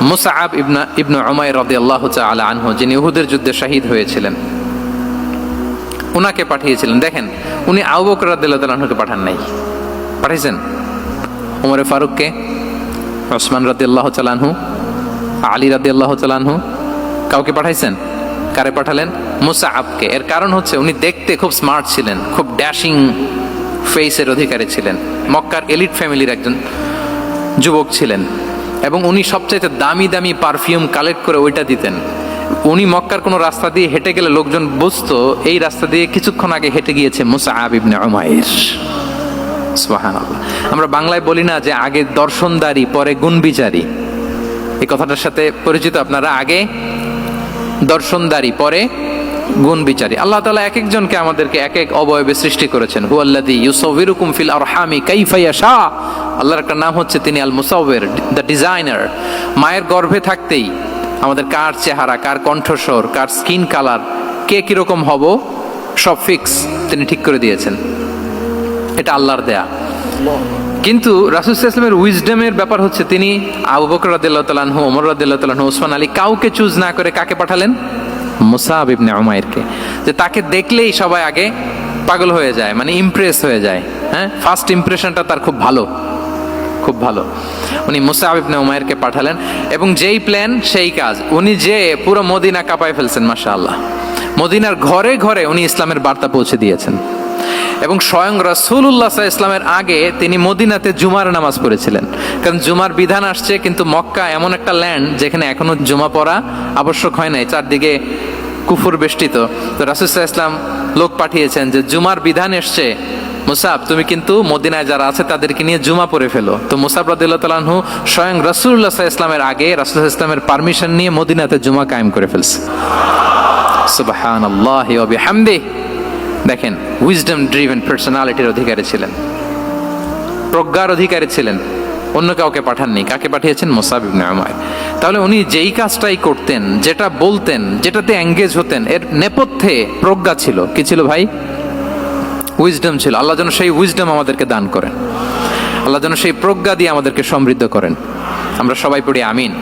Musab ইবনা, ইবনু উমাইর রাদিয়াল্লাহু তাআলা আনহু, যিনি উহুদের যুদ্ধে শহীদ হয়েছিলেন, উনাকে পাঠিয়েছিলেন। দেখেন, উনি রাদিয়াল্লাহু আনহুকে পাঠান নাই। পাঠিয়েছেন? উমরে ফারুককে, ওসমান রাদিয়াল্লাহু তাআলা আনহু, আলী রাদিয়াল্লাহু তাআলা আনহু, কাউকে পাঠাইছেন? কারে পাঠালেন? মুসাআবকে। এর কারণ হচ্ছে, উনি দেখতে খুব স্মার্ট ছিলেন, খুব ড্যাশিং ফেসের অধিকারী ছিলেন। মক্কার এলিট ফ্যামিলির একজন যুবক ছিলেন। এবং উনি সবচাইতে দামি দামি পারফিউম কালেক্ট করে ওইটা দিতেন। উনি মক্কার কোনো রাস্তা দিয়ে হেঁটে গেলে লোকজন বুঝতো, এই রাস্তা দিয়ে কিছুক্ষণ আগে হেঁটে গিয়েছে মুসা আবিবনে উমাইর। আমরা বাংলায় বলি না যে আগে দর্শনদারি, পরে গুণবিচারী। এই কথাটার সাথে পরিচিত আপনারা আগে দর্শনদারি, পরে গুণ বিচারী। আল্লাহ তালা এক একজনকে আমাদেরকে এক এক অবয়বে সৃষ্টি করেছেন। হুয়াল্লাদি ইউসবিরুকুম ফিল আরহামি কাইফাইয়া শাহ আল্লাহর একটা নাম হচ্ছে তিনি আল মুসাউবের দ্য ডিজাইনার। মায়ের গর্ভে থাকতেই আমাদের কার চেহারা, কার কণ্ঠস্বর, কার স্কিন কালার, কে কীরকম হব, সব ফিক্স তিনি ঠিক করে দিয়েছেন। এটা আল্লাহর দেয়া। কিন্তু রাসুল ইসলামের উইজডমের ব্যাপার হচ্ছে তিনি আবু বকর রাদিল্লাহ তালাহু ওমর রাদিল্লাহ তালাহু ওসমান আলী কাউকে চুজ না করে কাকে পাঠালেন? মুসাব ইবনে উমাইরকে, যে তাকে দেখলেই সবাই আগে পাগল হয়ে যায় মানে ইমপ্রেস হয়ে যায় হ্যাঁ? ফার্স্ট ইমপ্রেশনটা তার খুব ভালো খুব ভালো। উনি মুসাব ইবনে উমাইরকে পাঠালেন এবং যেই প্ল্যান সেই কাজ। উনি যে পুরো মদিনা কাঁপায় ফেলছেন মাশা আল্লাহ মদিনার ঘরে ঘরে উনি ইসলামের বার্তা পৌঁছে দিয়েছেন। এবং স্বয়ং সাল্লাল্লাহু ইসলামের আগে তিনি মদিনাতে জুমার নামাজ পড়েছিলেন। কারণ জুমার বিধান আসছে, কিন্তু মক্কা এমন একটা ল্যান্ড যেখানে এখনও জুমা পড়া আবশ্যক হয় নাই। চারদিকে কুফুর বেষ্টিত। তো রাসুসাহ ইসলাম লোক পাঠিয়েছেন যে জুমার বিধান এসছে। মুসাব, তুমি কিন্তু মদিনায় যারা আছে তাদেরকে নিয়ে জুমা পড়ে ফেলো। তো মুসাব রাদিল্লাহ স্বয়ং রাসুল্লাহ ইসলামের আগে রাসুল ইসলামের পারমিশন নিয়ে মদিনাতে জুমা কায়েম করে ফেলছে। সুবাহান আল্লাহ হামদে দেখেন উইজডম ড্রিভেন পার্সোনালিটির অধিকারী ছিলেন। প্রজ্ঞার অধিকারী ছিলেন। অন্য কাউকে পাঠাননি। কাকে পাঠিয়েছেন? মোসাব ইবনে তাহলে উনি যেই কাজটাই করতেন, যেটা বলতেন, যেটাতে এঙ্গেজ হতেন, এর নেপথ্যে প্রজ্ঞা ছিল। কি ছিল ভাই? উইজডম ছিল। আল্লাহ যেন সেই উইজডম আমাদেরকে দান করেন। আল্লাহ যেন সেই প্রজ্ঞা দিয়ে আমাদেরকে সমৃদ্ধ করেন। আমরা সবাই পড়ি আমিন।